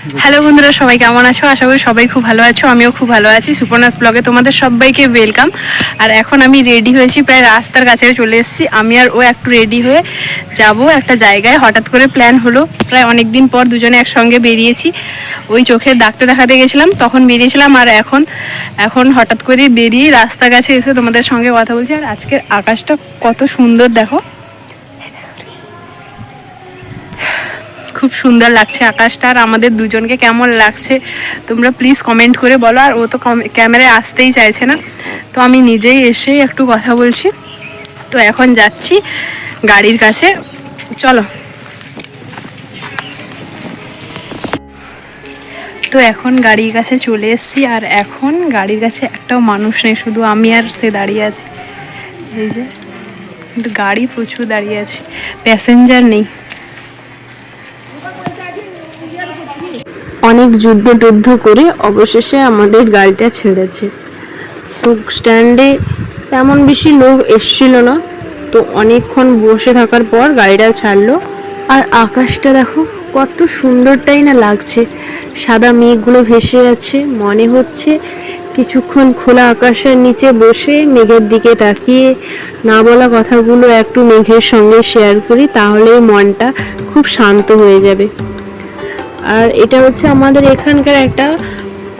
Hello বন্ধুরা, সবাই কেমন আছো? আশা করি সবাই খুব ভালো আছো, আমিও খুব ভালো আছি। সুপর্ণাস ব্লগে তোমাদের সবাইকে ওয়েলকাম আর এখন আমি রেডি হয়েছি, প্রায় রাস্তার কাছে চলে এসেছি। আমি আর ও একটু রেডি হয়ে যাব একটা জায়গায়। হঠাৎ করে প্ল্যান হলো, প্রায় অনেক দিন পর দুজনে একসঙ্গে বেরিয়েছি। ওই চোখের ডাক্তার দেখাতে গেছিলাম, তখন বেরিয়েছিলাম। আর এখন এখন হঠাৎ করে বেরিয়ে রাস্তার কাছে এসে তোমাদের সঙ্গে কথা বলছি। আর আজকের আকাশটা কত সুন্দর, দেখো। খুব সুন্দর লাগছে আকাশটা আর আমাদের দুজনকে কেমন লাগছে তোমরা প্লিজ কমেন্ট করে বলো আর ও তো ক্যামেরায় আসতেই চাইছে না। তো আমি নিজেই এসেই একটু কথা বলছি। তো এখন যাচ্ছি গাড়ির কাছে। চলো। তো এখন গাড়ির কাছে চলে এসেছি আর এখন গাড়ির কাছে একটাও মানুষ নেই, শুধু আমি আর সে দাঁড়িয়ে আছি। এই যে, কিন্তু গাড়ি প্রচুর দাঁড়িয়ে আছে। প্যাসেঞ্জার নেই। অনেক যুদ্ধ টুদ্ধ করে অবশেষে আমাদের গাড়িটা ছেড়েছে। তো স্ট্যান্ডে তেমন বেশি লোক এসছিল না। তো অনেকক্ষণ বসে থাকার পর গাড়িটা ছাড়লো। আর আকাশটা দেখো, কত সুন্দরটাই না লাগছে। সাদা মেঘগুলো ভেসে যাচ্ছে, মনে হচ্ছে কিছুক্ষণ খোলা আকাশের নিচে বসে মেঘের দিকে তাকিয়ে না বলা কথাগুলো একটু মেঘের সঙ্গে শেয়ার করি তাহলে মনটা খুব শান্ত হয়ে যাবে। আর এটা হচ্ছে আমাদের এখানকার একটা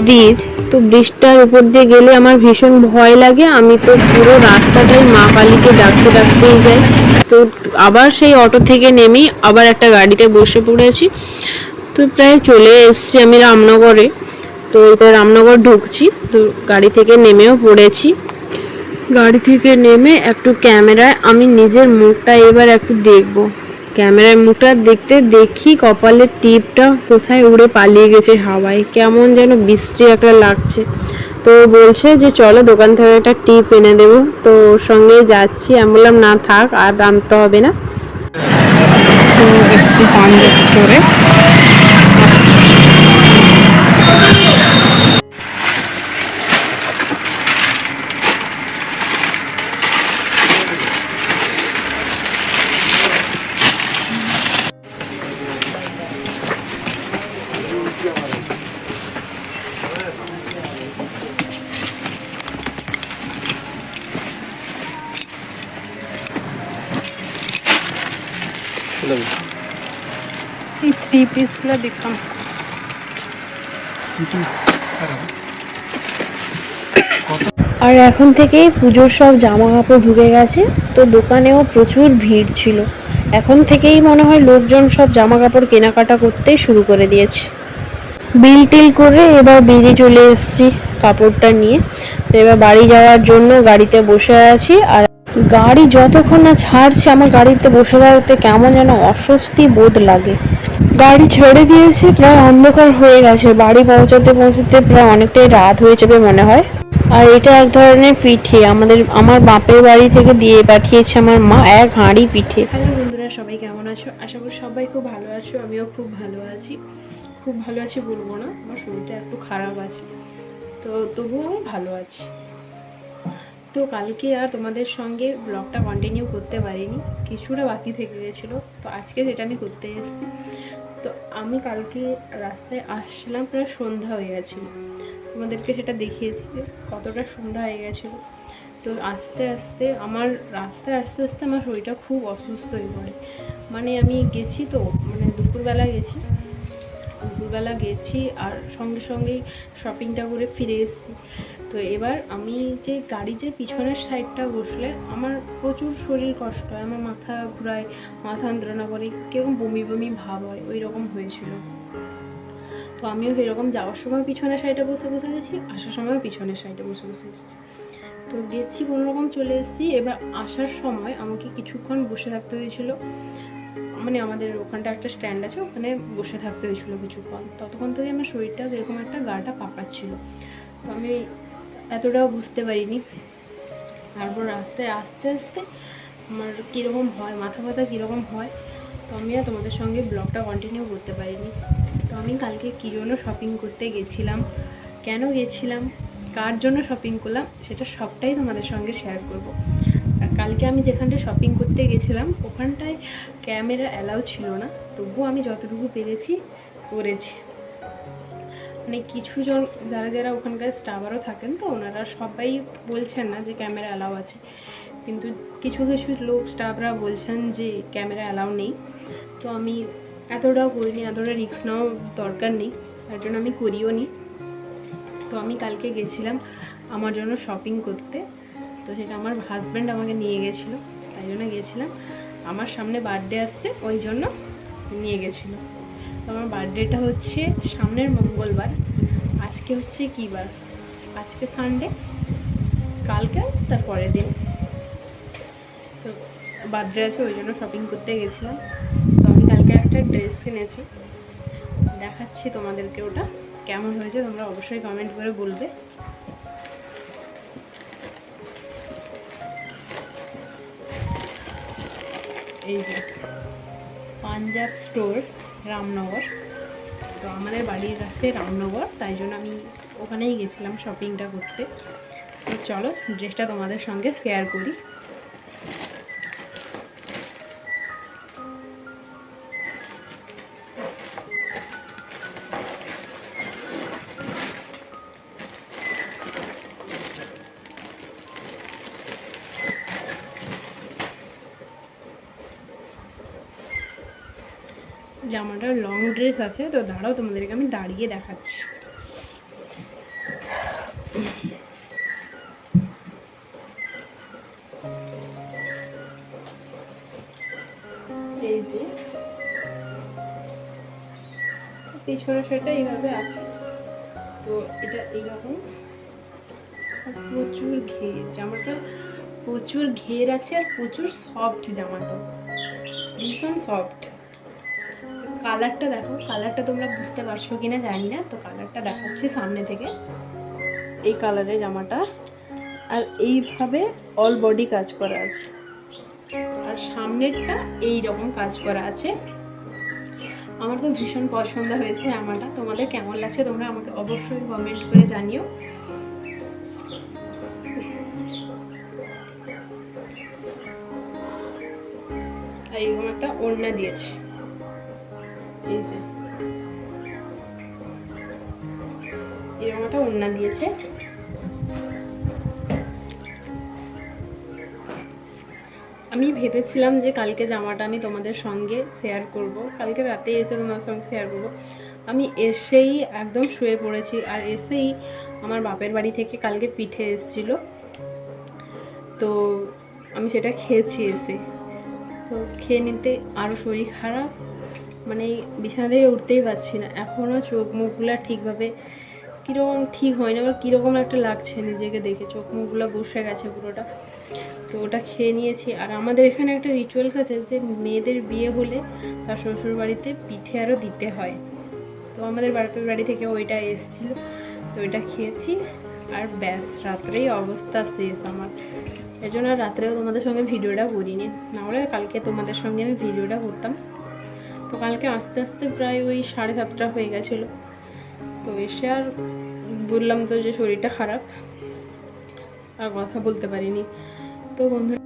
ব্রিজ তো ব্রিজটার উপর দিয়ে গেলে আমার ভীষণ ভয় লাগে। আমি তো পুরো রাস্তাটাই মা কালীকে ডাকতে ডাকতেই যাই। তো আবার সেই অটো থেকে নেমেই আবার একটা গাড়িতে বসে পড়েছি। তো প্রায় চলে এসছি আমি রামনগরে। তো এটা রামনগর ঢুকছি। তো গাড়ি থেকে নেমেও পড়েছি। গাড়ি থেকে নেমে একটু ক্যামেরায় আমি নিজের মুখটা এবার একটু দেখব। ক্যামেরায় মুখটা দেখতে দেখি কপালের টিপটা কোথায় উড়ে পালিয়ে গেছে হাওয়ায়। কেমন যেন বিশ্রী একটা লাগছে। তো বলছে যে, চলো দোকান থেকে একটা টিপ এনে দেবো। তো ওর সঙ্গে যাচ্ছি। আমি বললাম, না থাক, আর আনতে হবে না। তো এসছি স্টোরে এই থ্রি পিসগুলো দেখলাম আর এখন থেকেই পুজোর সব জামা কাপড় ঢুকে গেছে তো দোকানেও প্রচুর ভিড় ছিল। এখন থেকেই মনে হয় লোকজন সব জামা কাপড় কেনাকাটা করতে শুরু করে দিয়েছে। বিল টিল করে এবার বেরিয়ে চলে এসেছি কাপড়টা নিয়ে। তো এবার বাড়ি যাওয়ার জন্য গাড়িতে বসে আছি আর গাড়ি যতক্ষণ না ছাড়ছে, আমার গাড়িতে বসে থাকতে কেমন যেন অস্বস্তি বোধ লাগে। গাড়ি ছেড়ে দিয়েছে, প্রায় অন্ধকার হয়ে গেছে। বাড়ি পৌঁছাতে পৌঁছাতে প্রায় অনেকটাই রাত হয়ে যাবে মনে হয়। আর এটা এক ধরনের পিঠে। আমাদের, আমার বাপের বাড়ি থেকে দিয়ে পাঠিয়েছে আমার মা এক হাঁড়ি পিঠে। হ্যালো বন্ধুরা, সবাই কেমন আছো? আশা করি সবাই খুব ভালো আছো, আমিও খুব ভালো আছি। খুব ভালো আছি বলব না, আমার শরীরটা একটু খারাপ আছে। তো তবুও আমি ভালো আছি। তো কালকে আর তোমাদের সঙ্গে ব্লগটা কন্টিনিউ করতে পারিনি, কিছুটা বাকি থেকে গেছিল, তো আজকে যেটা আমি করতে এসেছি, তো আমি কালকে রাস্তায় আসছিলাম, প্রায় সন্ধ্যা হয়ে গেছিল। তোমাদেরকে সেটা দেখিয়েছি যে কতটা সন্ধ্যা হয়ে গেছিল। তো আস্তে আস্তে আমার, রাস্তায় আস্তে আস্তে আমার শরীরটা খুব অসুস্থ হয়ে পড়ে। মানে আমি গেছি তো মানে দুপুরবেলা গেছি দুপুরবেলা গেছি আর সঙ্গে সঙ্গেই শপিংটা করে ফিরে এসেছি। তো এবার আমি যে গাড়ি যে পিছনের সাইডটা বসলে আমার প্রচুর শরীর কষ্ট হয়, আমার মাথা ঘুরায়, মাথা যন্ত্রণা করে, কীরকম বমি বমি ভাব হয় ওই রকম হয়েছিল। তো আমিও এরকম যাওয়ার সময় পিছনের সাইডে বসে বসে গেছি, আসার সময় পিছনের সাইডে বসে বসে এসেছি। তো গেছি কোনো রকম চলে এসেছি, এবার আসার সময় আমাকে কিছুক্ষণ বসে থাকতে হয়েছিল। মানে আমাদের ওখানটা একটা স্ট্যান্ড আছে, ওখানে বসে থাকতে হয়েছিল কিছুক্ষণ। ততক্ষণ থেকে আমার শরীরটা এরকম একটা গাটা পাকাচ্ছিল। তো আমি এতটাও বুঝতে পারিনি। তারপর রাস্তায় আস্তে আস্তে আমার কীরকম হয়, মাথা ব্যথা কীরকম হয়, তো আমি আর তোমাদের সঙ্গে ব্লগটা কন্টিনিউ করতে পারিনি। তো আমি কালকে কী জন্য শপিং করতে গেছিলাম, কেন গেছিলাম, কার জন্য শপিং করলাম, সেটা সবটাই তোমাদের সঙ্গে শেয়ার করব। কালকে আমি যেখানটায় শপিং করতে গেছিলাম, ওখানটায় ক্যামেরা অ্যালাউ ছিল না, তবুও আমি যতটুকু পেরেছি করেছি। মানে কিছু জন, যারা যারা ওখানকার স্টাফারও থাকেন তো, ওনারা সবাই বলছেন না যে ক্যামেরা অ্যালাউ আছে। কিন্তু কিছু কিছু লোক স্টাফরা বলছেন যে ক্যামেরা অ্যালাউ নেই। তো আমি এতটাও করিনি, এতটা রিস্ক নেওয়ার দরকার নেই। তার জন্য আমি করিও নি। তো আমি কালকে গেছিলাম আমার জন্য শপিং করতে। তো সেটা আমার হাজব্যান্ড আমাকে নিয়ে গেছিল, তাই জন্য গেছিলাম আমার সামনে বার্থডে আসছে, ওই জন্য নিয়ে গেছিল। তো আমার বার্থডেটা হচ্ছে সামনের মঙ্গলবার, আজকে হচ্ছে কী বার? আজকে সানডে কালকে তার পরের দিন। তো বার্থডে আছে, ওই জন্য শপিং করতে গেছিলাম। তো আমি কালকে একটা ড্রেস কিনেছি, দেখাচ্ছি তোমাদেরকে ওটা। কেমন হয়েছে তোমরা অবশ্যই কমেন্ট করে বলবে। এই যে, পাঞ্জাব স্টোর রামনগর। তো আমাদের বাড়ির কাছে রামনগর, তাই জন্য আমি ওখানেই গেছিলাম শপিংটা করতে। তো চলো ড্রেসটা তোমাদের সঙ্গে শেয়ার করি। জামাটার লং ড্রেস আছে, তো দাঁড়াও তোমাদেরকে আমি দাঁড়িয়ে দেখাচ্ছি। এই যে, পিছনে সেটা এইভাবে আছে। তো এটা এইরকম। প্রচুর ঘের, জামাটা প্রচুর ঘের আছে আর প্রচুর সফট জামাটা। ভীষণ সফট কালারটা দেখো, কালারটা তোমরা বুঝতে পারছ কিনা জানি না, তো কালারটা দেখাচ্ছি সামনে থেকে। এই কালারের জামাটা। আর এইভাবে অল বডি কাজ করা আছে। আর সামনেরটা এই রকম কাজ করা আছে। আমার তো ভীষণ পছন্দ হয়েছে জামাটা। তোমাদের কেমন লাগছে তোমরা আমাকে অবশ্যই কমেন্ট করে জানিও। আর এরকম একটা ওড়না দিয়েছে। এই যে। একটা ওড়না দিয়েছে। আমি ভেবেছিলাম যে কালকে জামাটা আমি তোমাদের সঙ্গে শেয়ার করব। কালকে রাতে এসে তোমাদের সঙ্গে শেয়ার করব। আমি এসেই একদম শুয়ে পড়েছি আর এসেই আমার বাপের বাড়ি থেকে কালকে পিঠে এসেছিল। তো আমি সেটা খেয়েছি এসে। তো খেয়ে নিতে আরও শরীর খারাপ। মানে বিছানা থেকে উঠতেই পারছি না। এখনও চোখ মুখগুলো ঠিকভাবে কীরকম ঠিক হয় না আবার কীরকম একটা লাগছে নিজেকে দেখে। চোখ মুখগুলো বসে গেছে পুরোটা। তো ওটা খেয়ে নিয়েছি। আর আমাদের এখানে একটা রিচুয়ালস আছে যে মেয়েদের বিয়ে হলে তার শ্বশুর বাড়িতে পিঠে আরও দিতে হয়। তো আমাদের বাড়ির বাড়ি থেকে ওইটা এসেছিল। তো ওইটা খেয়েছি। আর ব্যাস, রাত্রেই অবস্থা শেষ আমার। এই জন্য আর রাত্রেও তোমাদের সঙ্গে ভিডিওটা করিনি। নাহলে কালকে তোমাদের সঙ্গে আমি ভিডিওটা করতাম। তো কালকে আস্তে আস্তে প্রায় ওই সাড়ে সাতটা হয়ে গেছিল। তো এসে আর বললাম তো যে শরীরটা খারাপ, আর কথা বলতে পারিনি। তো বন্ধুরা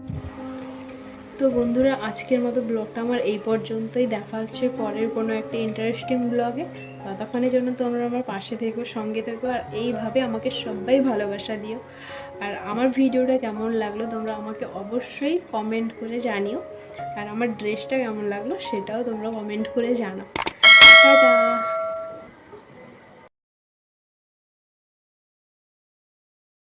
তো বন্ধুরা, আজকের মতো ব্লগটা আমার এই পর্যন্তই। দেখা হচ্ছে পরের কোনো একটা ইন্টারেস্টিং ব্লগে। ততক্ষণের জন্য তোমরা আমার পাশে থেকো, সঙ্গে থেকো, আর এইভাবে আমাকে সবাই ভালোবাসা দিও। আর আমার ভিডিওটা কেমন লাগল তোমরা আমাকে অবশ্যই কমেন্ট করে জানিও। আর আমার ড্রেসটা কেমন লাগল সেটাও তোমরা কমেন্ট করে জানাও।